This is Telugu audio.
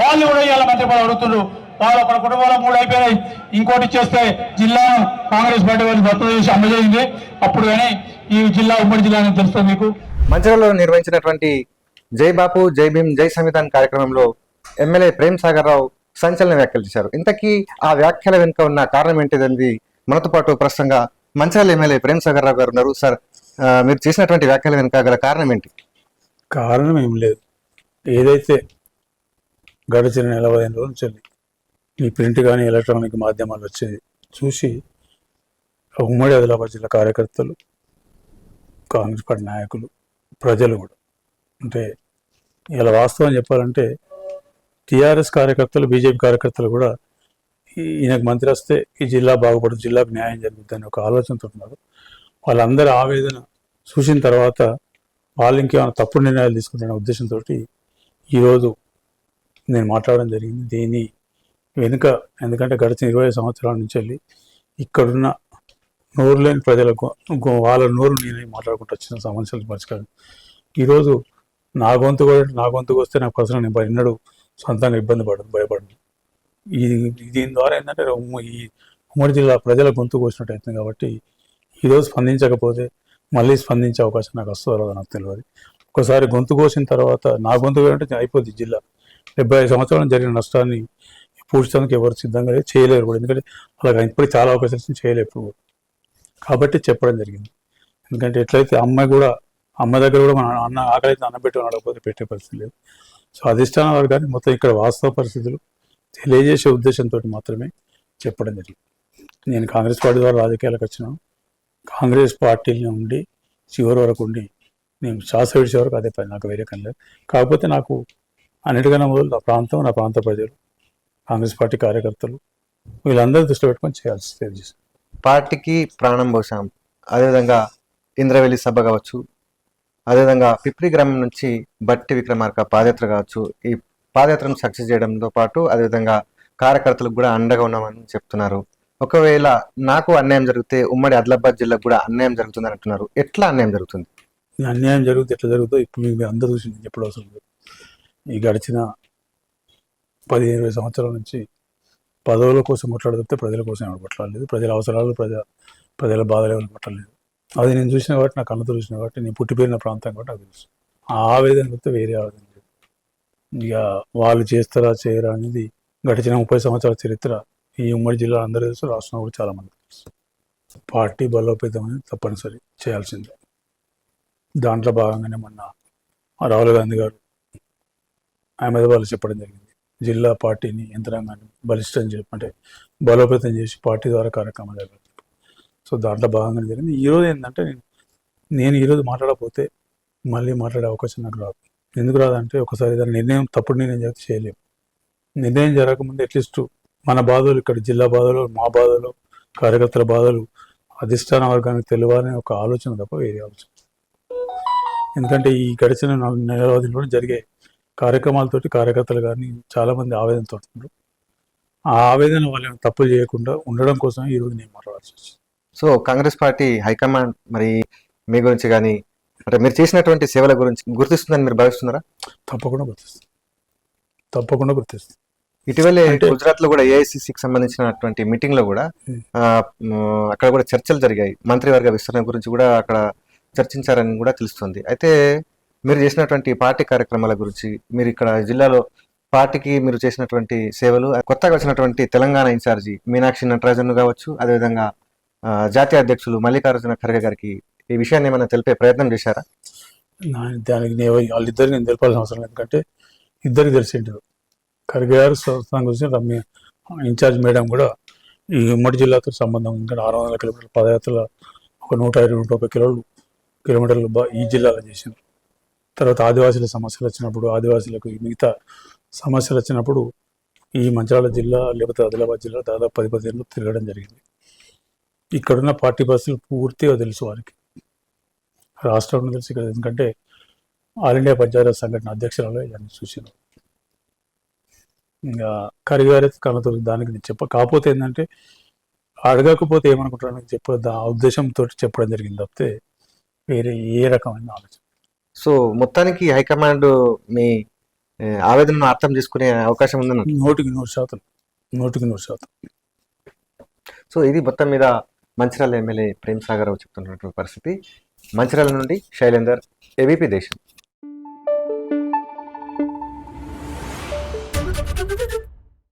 వాళ్ళు కూడా ఇవాళ మంత్రి పదవి అడుగుతున్నారు వాళ్ళ ఒక కుటుంబంలో మూడు అయిపోయినాయి. ఇంకోటి ఇచ్చేస్తే జిల్లా కాంగ్రెస్ పార్టీ వాళ్ళు భర్త చేసి అమ్మజేయింది అప్పుడు కానీ ఈ జిల్లా ఉమ్మడి జిల్లా అని తెలుస్తుంది మీకు. మంచిర్యాలలో నిర్వహించినటువంటి జై బాపు జై భీమ్ జై సంవిధాన్ కార్యక్రమంలో ఎమ్మెల్యే ప్రేమ్ సాగర్ రావు సంచలన వ్యాఖ్యలు చేశారు. ఇంతకీ ఆ వ్యాఖ్యల వెనుక ఉన్న కారణం ఏంటిదని మనతో పాటు ప్రస్తుతంగా మంచిర్యాల ఎమ్మెల్యే ప్రేమ్ సాగర్ రావు గారు ఉన్నారు. సార్ మీరు చేసినటువంటి వ్యాఖ్యల వెనుక గల కారణం ఏంటి? కారణం ఏం లేదు. ఏదైతే గడిచిన నెల పదిహేను రోజుల నుంచి ఈ ప్రింట్ కానీ ఎలక్ట్రానిక్ మాధ్యమాలు వచ్చేది చూసి ఉమ్మడి ఆదిలాబాద్ జిల్లా కార్యకర్తలు కాంగ్రెస్ పార్టీ నాయకులు ప్రజలు కూడా. అంటే ఇలా వాస్తవం చెప్పాలంటే టీఆర్ఎస్ కార్యకర్తలు బీజేపీ కార్యకర్తలు కూడా ఈయనకు మంత్రి వస్తే ఈ జిల్లా బాగుపడుతుంది జిల్లాకు న్యాయం జరుగుతుందని ఒక ఆలోచనతో ఉన్నారు. వాళ్ళందరి ఆవేదన చూసిన తర్వాత వాళ్ళు ఇంకేమైనా తప్పుడు నిర్ణయాలు తీసుకుంటున్న ఉద్దేశంతో ఈరోజు నేను మాట్లాడడం జరిగింది. దీని వెనుక ఎందుకంటే గడిచిన ఇరవై సంవత్సరాల నుంచి వెళ్ళి ఇక్కడున్న నోరు లేని ప్రజలకు వాళ్ళ నోరు నేను మాట్లాడుకుంటూ వచ్చిన సమస్యలు పరిష్కారం. ఈరోజు నా గొంతు కూడా నా గొంతుకు వస్తే నాకు ప్రశ్న నేను ఎన్నడూ సొంతంగా ఇబ్బంది పడదు భయపడను. ఈ దీని ద్వారా ఏంటంటే ఉమ్మ- ఈ ఉమ్మడి జిల్లా ప్రజల గొంతుకు కోసినట్టు అవుతుంది కాబట్టి ఈరోజు స్పందించకపోతే మళ్ళీ స్పందించే అవకాశం నాకు వస్తుందో నాకు తెలియదు ఒకసారి గొంతు కోసిన తర్వాత నా గొంతు అంటే అయిపోద్ది జిల్లా. డెబ్బై ఐదు సంవత్సరాలు జరిగిన నష్టాన్ని పూడ్చడానికి ఎవరు సిద్ధంగా చేయలేరు కూడా. ఎందుకంటే అలాగే ఇప్పుడు చాలా అవకాశాలు చేయలేరు ఇప్పుడు కాబట్టి చెప్పడం జరిగింది. ఎందుకంటే ఎట్లయితే అమ్మాయి కూడా అమ్మ దగ్గర కూడా మన అన్న ఆకలైతే అన్నం పెట్టి అడగకపోతే పెట్టే పరిస్థితి లేదు. సో అధిష్టానం వర్గానికి మొత్తం ఇక్కడ వాస్తవ పరిస్థితులు తెలియజేసే ఉద్దేశంతో మాత్రమే చెప్పడం జరిగింది. నేను కాంగ్రెస్ పార్టీ ద్వారా రాజకీయాలకు వచ్చినాను కాంగ్రెస్ పార్టీలో ఉండి చివరి వరకు ఉండి నేను శ్వాస విడిచే వరకు అదే పని నాకు వేరే కనలేదు కాకపోతే నాకు అన్నిటికన్నా మొదలు నా ప్రాంతం నా ప్రాంత ప్రజలు కాంగ్రెస్ పార్టీ కార్యకర్తలు వీళ్ళందరూ దృష్టిలో పెట్టుకొని చేయాల్సి తెలియజేశాను పార్టీకి ప్రాణం పోసాం అదేవిధంగా ఇంద్రవెల్లి సభ కావచ్చు అదేవిధంగా పిప్రి గ్రామం నుంచి బట్టి విక్రమార్క పాదయాత్ర కావచ్చు ఈ పాదయాత్రను సక్సెస్ చేయడంతో పాటు అదేవిధంగా కార్యకర్తలకు కూడా అండగా ఉన్నామని చెప్తున్నారు. ఒకవేళ నాకు అన్యాయం జరిగితే ఉమ్మడి ఆదిలాబాద్ జిల్లాకు కూడా అన్యాయం జరుగుతుందని అంటున్నారు. ఎట్లా అన్యాయం జరుగుతుంది? అన్యాయం జరుగుతుంది ఎట్లా జరుగుతుందో ఇప్పుడు అందరూ చూసి నేను చెప్పడం అవసరం లేదు. ఈ గడిచిన పదిహేను ఇరవై సంవత్సరాల నుంచి పదవుల కోసం కొట్లాడితే ప్రజల కోసం ఎవరు కొట్లాడలేదు. ప్రజల అవసరాలు ప్రజా ప్రజల బాధలు ఎవరు కొట్టలేదు. అది నేను చూసిన కాబట్టి నా కళ్ళతో చూసిన కాబట్టి నేను పుట్టిపోయిన ప్రాంతం కాబట్టి నాకు తెలుసు. ఆ ఆవేదన తప్పితే వేరే ఆవేదన లేదు. ఇక వాళ్ళు చేస్తారా చేయరా అనేది గడిచిన ముప్పై సంవత్సరాల చరిత్ర ఈ ఉమ్మడి జిల్లా అందరూ తెలుసు రాష్ట్రంలో కూడా చాలా మంది తెలుసు. పార్టీ బలోపేతం అనేది తప్పనిసరి చేయాల్సిందే. దాంట్లో భాగంగానే మొన్న రాహుల్ గాంధీ గారు అహ్మదాబాద్లో చెప్పడం జరిగింది. జిల్లా పార్టీని యంత్రాంగాన్ని బలిష్టం చెప్పి అంటే బలోపేతం చేసి పార్టీ ద్వారా కార్యక్రమాలు జరగాలి సో దాంట్లో భాగంగా జరిగింది. ఈరోజు ఏంటంటే నేను నేను ఈరోజు మాట్లాడకపోతే మళ్ళీ మాట్లాడే అవకాశం నాకు రాదు. ఎందుకు రాదంటే ఒకసారి దాని నిర్ణయం తప్పుడు నిర్ణయం జరిగితే చేయలేము. నిర్ణయం జరగకముందు అట్లీస్ట్ మన బాధలు ఇక్కడ జిల్లా బాధలు మా బాధలు కార్యకర్తల బాధలు అధిష్టాన వర్గానికి తెలియాలనే ఒక ఆలోచన తప్ప వేరే ఆలోచన. ఎందుకంటే ఈ గడిచిన నాలుగు నెలల వ్యవధిలో జరిగే కార్యక్రమాలతోటి కార్యకర్తలు కానీ చాలా మంది ఆవేదనతో ఉన్నారు. ఆ ఆవేదన వాళ్ళని తప్పులు చేయకుండా ఉండడం కోసం ఈ రోజు నేను మాట్లాడాల్సి వచ్చింది. సో కాంగ్రెస్ పార్టీ హైకమాండ్ మరి మీ గురించి కానీ అంటే మీరు చేసినటువంటి సేవల గురించి గుర్తిస్తుందని మీరు భావిస్తున్నారా? తప్పకుండా గుర్తిస్తుంది. తప్పకుండా గుర్తిస్తుంది. ఇటీవలే గుజరాత్లో కూడా ఏఐసిసికి సంబంధించినటువంటి మీటింగ్లో కూడా అక్కడ కూడా చర్చలు జరిగాయి. మంత్రివర్గ విస్తరణ గురించి కూడా అక్కడ చర్చించారని కూడా తెలుస్తుంది. అయితే మీరు చేసినటువంటి పార్టీ కార్యక్రమాల గురించి మీరు ఇక్కడ జిల్లాలో పార్టీకి మీరు చేసినటువంటి సేవలు కొత్తగా వచ్చినటువంటి తెలంగాణ ఇన్ఛార్జి మీనాక్షి నటరాజన్ కావచ్చు అదేవిధంగా జాతీయ అధ్యక్షులు మల్లికార్జున ఖర్గే గారికి ఈ విషయాన్ని ఏమైనా తెలిపే ప్రయత్నం చేశారా? దానికి నేను వాళ్ళిద్దరికి నేను తెలపాల్సిన అవసరం లేదు. ఎందుకంటే ఇద్దరికి తెలిసింటారు ఖర్గే గారు సంస్థానం గురించి రమ్య ఇన్ఛార్జ్ మేడం కూడా ఈ ఉమ్మడి జిల్లాతో సంబంధం ఉంది ఎందుకంటే ఆరు వందల కిలోమీటర్ల పదయాత్రల ఒక నూట ఇరవై నూట ముప్పై కిలోలు కిలోమీటర్లు ఈ జిల్లాలో చేసింది తర్వాత ఆదివాసీల సమస్యలు వచ్చినప్పుడు ఆదివాసీలకు ఈ మిగతా సమస్యలు వచ్చినప్పుడు ఈ మంచిర్యాల జిల్లా లేకపోతే ఆదిలాబాద్ జిల్లా దాదాపు పది పదిహేను తిరగడం జరిగింది. ఇక్కడున్న పార్టీ బస్సులు పూర్తిగా తెలుసు వారికి. రాష్ట్రంలో తెలుసు ఇక్కడ ఎందుకంటే ఆల్ ఇండియా పంచాయతీ సంఘటన అధ్యక్షులలో ఇవన్నీ చూసిన ఇంకా కరిగారే కళ్ళతో దానికి నేను చెప్ప కాకపోతే ఏంటంటే అడగకపోతే ఏమనుకుంటారని చెప్ప ఆ ఉద్దేశంతో చెప్పడం జరిగింది తప్పితే వేరే ఏ రకమైన ఆలోచన. సో మొత్తానికి హైకమాండ్ మీ ఆవేదనను అర్థం చేసుకునే అవకాశం ఉందని నూటికి నూరు శాతం. నూటికి నూరు శాతం. సో ఇది మొత్తం మీద మంచిర్యాల ఎమ్మెల్యే ప్రేమ్ సాగర్ చెప్తున్నటువంటి పరిస్థితి. మంచిర్యాల నుండి శైలేందర్ ఏబీపీ దేశం.